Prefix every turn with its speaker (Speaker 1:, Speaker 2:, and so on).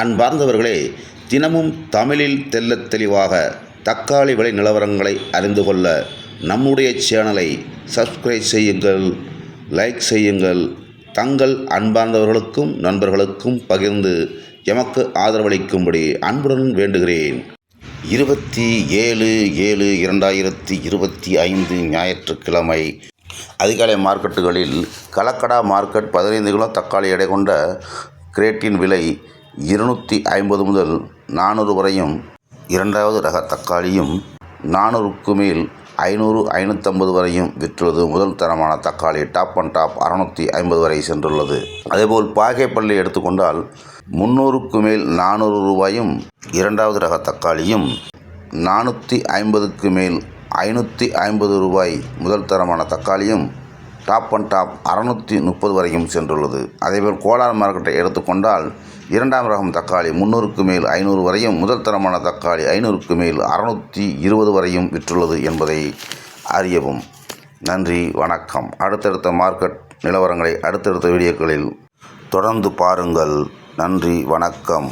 Speaker 1: அன்பார்ந்தவர்களே தினமும் தமிழில் தெல்ல தெளிவாக தக்காளி விலை நிலவரங்களை அறிந்து கொள்ள நம்முடைய சேனலை சப்ஸ்கிரைப் செய்யுங்கள் லைக் செய்யுங்கள். தங்கள் அன்பார்ந்தவர்களுக்கும் நண்பர்களுக்கும் பகிர்ந்து எமக்கு ஆதரவளிக்கும்படி அன்புடன் வேண்டுகிறேன். இருபத்தி ஏழு ஏழு இரண்டாயிரத்தி இருபத்தி ஐந்து ஞாயிற்றுக்கிழமை. அதிகாலை மார்க்கெட்டுகளில் கலக்கடா மார்க்கெட் பதினைந்து கிலோ தக்காளி எடை கொண்ட கிரேட்டின் விலை இருநூற்றி ஐம்பது முதல் நானூறு வரையும் இரண்டாவது ரக தக்காளியும் நானூறுக்கு மேல் ஐநூறு ஐநூற்றம்பது வரையும் விற்றுள்ளது. முதல் தரமான தக்காளி டாப் அண்ட் டாப் அறநூற்றி ஐம்பது வரை சென்றுள்ளது. அதேபோல் பாகைப்பள்ளி எடுத்துக்கொண்டால் முந்நூறுக்கு மேல் நானூறு ரூபாயும் இரண்டாவது ரக தக்காளியும் நானூற்றி ஐம்பதுக்கு மேல் ஐநூற்றி ஐம்பது ரூபாய் முதல் தரமான தக்காளியும் டாப் அண்ட் டாப் அறநூற்றி முப்பது வரையும் சென்றுள்ளது. அதேபோல் கோலார் மார்க்கெட்டை எடுத்துக்கொண்டால் இரண்டாம் ரகம் தக்காளி முந்நூறுக்கு மேல் ஐநூறு வரையும் முதல் தரமான தக்காளி ஐநூறுக்கு மேல் அறநூற்றி இருபது வரையும் விற்றுள்ளது என்பதை அறியவும். நன்றி வணக்கம். அடுத்தடுத்த மார்க்கெட் நிலவரங்களை அடுத்தடுத்த வீடியோக்களில் தொடர்ந்து பாருங்கள். நன்றி வணக்கம்.